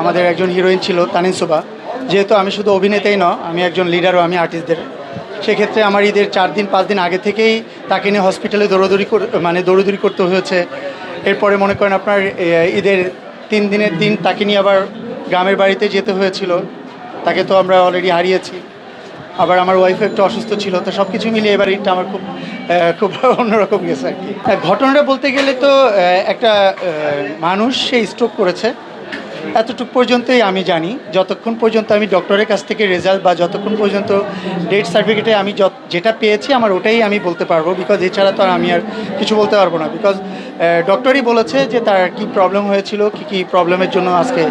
আমাদের একজন হিরোইন ছিল তানিন সুবা যেহেতু আমি শুধু অভিনেতাই ন আমি একজন লিডারও আমি আর্টিস্টদের সেক্ষেত্রে আমার ঈদের চার দিন, পাঁচ দিন আগে থেকেই তাকে নিয়ে হসপিটালে দৌড়দৌড়ি মানে দৌড়দৌড়ি করতে হয়েছে। এরপরে মনে করেন আপনার ঈদের তিন দিনের দিন তাকে নিয়ে আবার গ্রামের বাড়িতে যেতে হয়েছিল। তাকে তো আমরা অলরেডি হারিয়েছি। আবার আমার ওয়াইফ একটু অসুস্থ ছিল, তো সব কিছু মিলিয়ে এবার ঈদটা আমার খুব খুব অন্যরকম গেছে আর কি। ঘটনাটা বলতে গেলে তো একটা মানুষ সে স্ট্রোক করেছে। এতটুকু পর্যন্তই আমি জানি। যতক্ষণ পর্যন্ত আমি ডক্টরের কাছ থেকে রেজাল্ট বা যতক্ষণ পর্যন্ত ডেট সার্টিফিকেটে আমি যেটা পেয়েছি, আমার ওটাই আমি বলতে পারব। বিকজ এছাড়া তো আমি আর কিছু বলতে পারব না। বিকজ ডক্টরই বলেছে যে তার কি প্রবলেম হয়েছিল, কি কি প্রবলেমের জন্য আজকে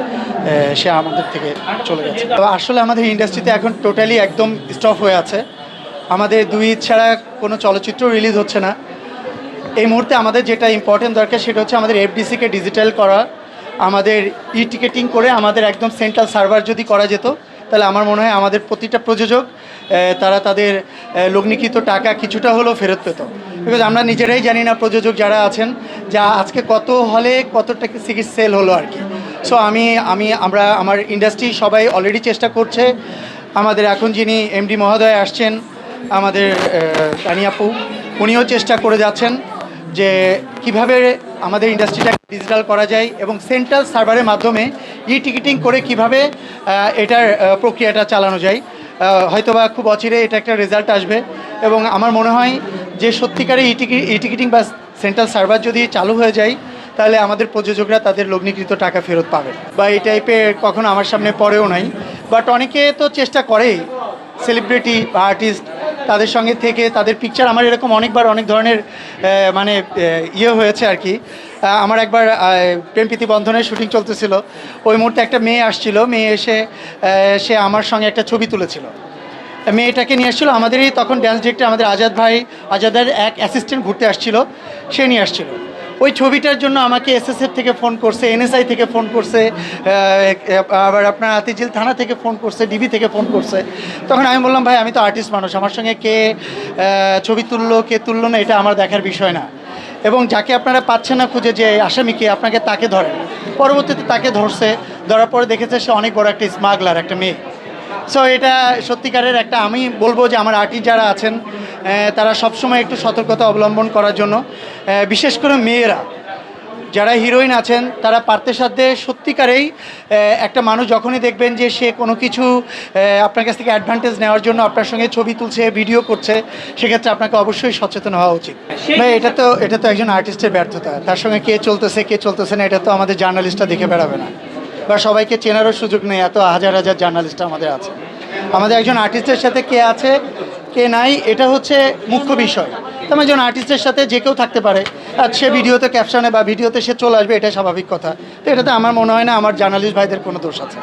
সে আমাদের থেকে চলে গেছে। আসলে আমাদের ইন্ডাস্ট্রিতে এখন টোটালি একদম স্টপ হয়ে আছে। আমাদের দুই ছাড়া কোনো চলচ্চিত্র রিলিজ হচ্ছে না। এই মুহূর্তে আমাদের যেটা ইম্পর্টেন্ট দরকার, সেটা হচ্ছে আমাদের এফডিসিকে ডিজিটাল করা। আমাদের ই টিকেটিং করে আমাদের একদম সেন্ট্রাল সার্ভার যদি করা যেত, তাহলে আমার মনে হয় আমাদের প্রতিটা প্রযোজক তারা তাদের লগ্নিকৃত টাকা কিছুটা হলেও ফেরত পেত। বিকজ আমরা নিজেরাই জানি না প্রযোজক যারা আছেন, যা আজকে কত হলে কত টাকা সিকিট সেল হলো আর কি। সো আমি আমি, আমরা, আমার ইন্ডাস্ট্রি সবাই অলরেডি চেষ্টা করছে। আমাদের এখন যিনি এমডি মহোদয় আসছেন, আমাদের তানিয়াপু উনিও চেষ্টা করে যাচ্ছেন। যে কীভাবে আমাদের ইন্ডাস্ট্রিটা ডিজিটাল করা যায় এবং সেন্ট্রাল সার্ভারের মাধ্যমে ই টিকিটিং করে কীভাবে এটার প্রক্রিয়াটা চালানো যায়। হয়তোবা খুব অচিরে এটা একটা রেজাল্ট আসবে। এবং আমার মনে হয় যে সত্যিকারে ই টিকিট ই টিকিটিং বা সেন্ট্রাল সার্ভার যদি চালু হয়ে যায়, তাহলে আমাদের প্রযোজকরা তাদের লগ্নিকৃত টাকা ফেরত পাবে। বা এই টাইপের কখনো আমার সামনে পড়েও নাই। বাট অনেকে তো চেষ্টা করেই। সেলিব্রিটি বা আর্টিস্ট তাদের সঙ্গে থেকে তাদের পিকচার আমার এরকম অনেকবার অনেক ধরনের মানে ইয়ে হয়েছে আর কি। আমার একবার প্রেমপ্রীতি বন্ধনের শুটিং চলতেছিল। ওই মুহূর্তে একটা মেয়ে আসছিল। মেয়ে এসে সে আমার সঙ্গে একটা ছবি তুলেছিল। মেয়েটাকে নিয়ে আসছিল। আমাদেরই তখন ড্যান্স ডিরেক্টর আমাদের আজাদ ভাই, আজাদের এক অ্যাসিস্ট্যান্ট ঘুরতে আসছিল। সে নিয়ে আসছিল। ওই ছবিটার জন্য আমাকে এসএসএফ থেকে ফোন করছে এনএসআই থেকে ফোন করছে আবার আপনার আতিঝিল থানা থেকে ফোন করছে ডিবি থেকে ফোন করছে। তখন আমি বললাম, ভাই, আমি তো আর্টিস্ট মানুষ, আমার সঙ্গে কে ছবি তুললো, কে তুললো না, এটা আমার দেখার বিষয় না। এবং যাকে আপনারা পাচ্ছেন না খুঁজে, যে আসামিকে আপনাকে তাকে ধরেন পরবর্তীতে তাকে ধরছে, ধরার পরে দেখেছে সে অনেক বড় একটা স্মাগলার একটা মেয়ে। সো এটা সত্যিকারের একটা আমি বলব যে আমার আর্টিস্ট যারা আছেন তারা সবসময় একটু সতর্কতা অবলম্বন করার জন্য বিশেষ করে মেয়েরা। যারা হিরোইন আছেন তারা পারতে সাধ্যে সত্যিকারেই একটা মানুষ যখনই দেখবেন যে সে কোনো কিছু আপনার কাছ থেকে অ্যাডভান্টেজ নেওয়ার জন্য আপনার সঙ্গে ছবি তুলছে ভিডিও করছে সেক্ষেত্রে আপনাকে অবশ্যই সচেতন হওয়া উচিত। ভাই এটা তো এটা তো একজন আর্টিস্টের ব্যর্থতা। তার সঙ্গে কে চলতেছে কে চলতেছে না এটা তো আমাদের জার্নালিস্টরা দেখে বেড়াবে না। বা সবাইকে চেনারও সুযোগ নেই, এত হাজার হাজার জার্নালিস্ট আমাদের আছে। আমাদের একজন আর্টিস্টের সাথে কে আছে, কে নাই, এটা হচ্ছে মুখ্য বিষয়। তেমন একজন আর্টিস্টের সাথে যে কেউ থাকতে পারে, আর সে ভিডিওতে ক্যাপশনে বা ভিডিওতে সে চলে আসবে এটা স্বাভাবিক কথা। তো এটাতে আমার মনে হয় না, আমার জার্নালিস্ট ভাইদের কোনো দোষ আছে।